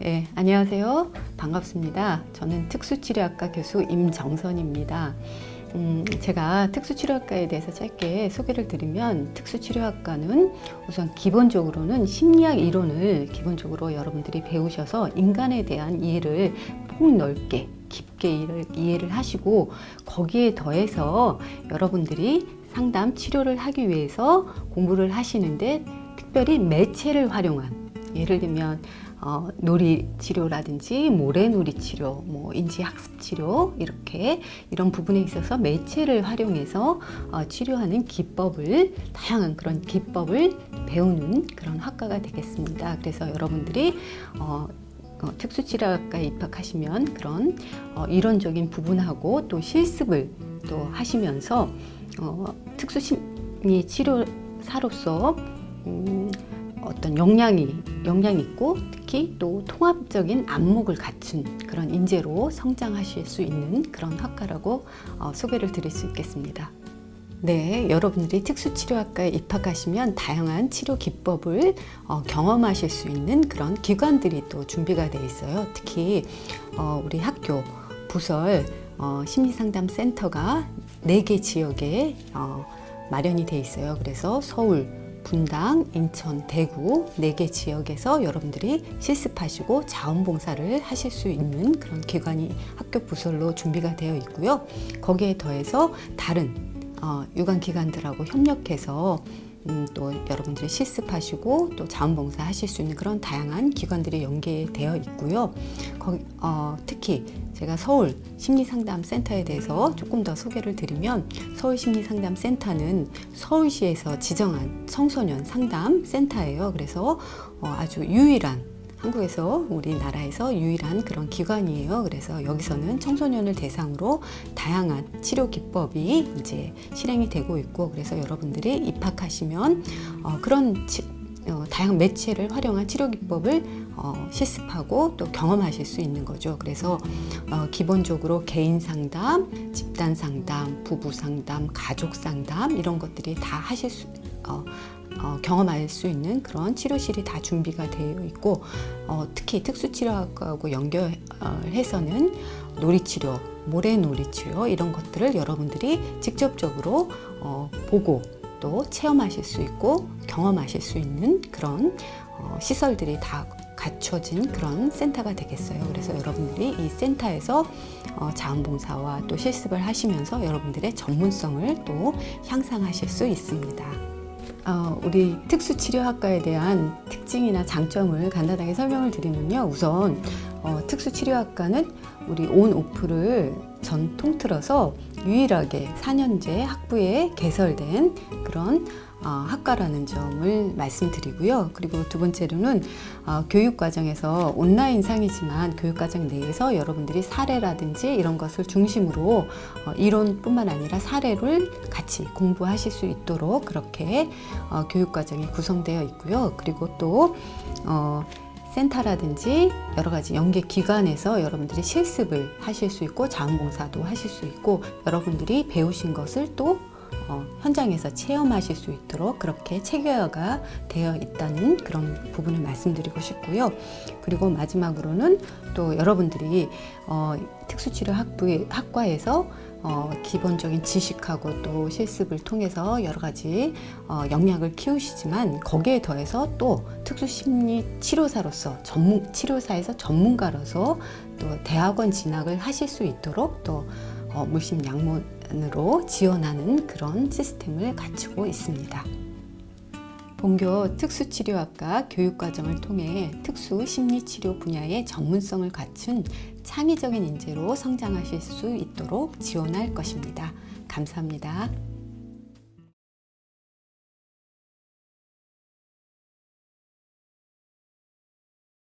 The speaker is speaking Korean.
네, 안녕하세요. 반갑습니다. 저는 특수치료학과 교수 임정선입니다. 음, 제가 특수치료학과에 대해서 짧게 소개를 드리면 특수치료학과는 우선 기본적으로는 심리학 이론을 기본적으로 여러분들이 배우셔서 인간에 대한 이해를 폭넓게 깊게 이해를 하시고 거기에 더해서 여러분들이 상담 치료를 하기 위해서 공부를 하시는데 특별히 매체를 활용한 예를 들면 어, 놀이 치료라든지 모래놀이 치료, 뭐 인지 학습 치료 이렇게 이런 부분에 있어서 매체를 활용해서 어, 치료하는 기법을 다양한 그런 기법을 배우는 그런 학과가 되겠습니다. 그래서 여러분들이 어, 어, 특수치료학과에 입학하시면 그런 어, 이론적인 부분하고 또 실습을 또 하시면서 어, 특수심리 치료사로서 음, 어떤 역량이 역량 있고 특히 또 통합적인 안목을 갖춘 그런 인재로 성장하실 수 있는 그런 학과라고 어, 소개를 드릴 수 있겠습니다. 네, 여러분들이 특수치료학과에 입학하시면 다양한 치료 기법을 어, 경험하실 수 있는 그런 기관들이 또 준비가 되어 있어요. 특히 어, 우리 학교 부설 어, 심리상담센터가 네 개 지역에 어, 마련이 돼 있어요. 그래서 서울, 분당, 인천, 대구 네개 지역에서 여러분들이 실습하시고 자원봉사를 하실 수 있는 그런 기관이 학교 부설로 준비가 되어 있고요. 거기에 더해서 다른 어, 유관 기관들하고 협력해서 음, 또 여러분들이 실습하시고 또 자원봉사 하실 수 있는 그런 다양한 기관들이 연계되어 있고요. 거기, 어, 특히 제가 서울 심리상담센터에 대해서 조금 더 소개를 드리면 서울 심리상담센터는 서울시에서 지정한 청소년 상담 센터예요. 그래서 어, 아주 유일한 한국에서 우리나라에서 유일한 그런 기관이에요. 그래서 여기서는 청소년을 대상으로 다양한 치료 기법이 이제 실행이 되고 있고 그래서 여러분들이 입학하시면 어, 그런 치, 어, 다양한 매체를 활용한 치료 기법을 어, 실습하고 또 경험하실 수 있는 거죠. 그래서 어, 기본적으로 개인 상담, 집단 상담, 부부 상담, 가족 상담 이런 것들이 다 하실 수 어, 어, 경험할 수 있는 그런 치료실이 다 준비가 되어 있고 어, 특히 특수치료학과하고 연결해서는 놀이치료, 모래놀이치료 이런 것들을 여러분들이 직접적으로 어, 보고 또 체험하실 수 있고 경험하실 수 있는 그런 어, 시설들이 다 갖춰진 그런 센터가 되겠어요. 그래서 여러분들이 이 센터에서 어, 자원봉사와 또 실습을 하시면서 여러분들의 전문성을 또 향상하실 수 있습니다. 어, 우리 특수치료학과에 대한 특징이나 장점을 간단하게 설명을 드리면요. 우선 어, 특수치료학과는 우리 온 오프를 전 통틀어서 유일하게 4년제 학부에 개설된 그런 어, 학과라는 점을 말씀드리고요. 그리고 두 번째로는 어, 교육 과정에서 온라인 상이지만 교육 과정 내에서 여러분들이 사례라든지 이런 것을 중심으로 어, 이론뿐만 아니라 사례를 같이 공부하실 수 있도록 그렇게 어, 교육 과정이 구성되어 있고요. 그리고 또 어, 센터라든지 여러 가지 연계 기관에서 여러분들이 실습을 하실 수 있고 자원봉사도 하실 수 있고 여러분들이 배우신 것을 또 어, 현장에서 체험하실 수 있도록 그렇게 체계화가 되어 있다는 그런 부분을 말씀드리고 싶고요. 그리고 마지막으로는 또 여러분들이 어, 특수치료 학부 학과에서 어, 기본적인 지식하고 또 실습을 통해서 여러 가지 어, 역량을 키우시지만 거기에 더해서 또 특수심리 치료사로서 전문 치료사에서 전문가로서 또 대학원 진학을 하실 수 있도록 또 어, 물심 양문으로 지원하는 그런 시스템을 갖추고 있습니다. 본교 특수치료학과 교육과정을 통해 특수 심리치료 분야의 전문성을 갖춘 창의적인 인재로 성장하실 수 있도록 지원할 것입니다. 감사합니다.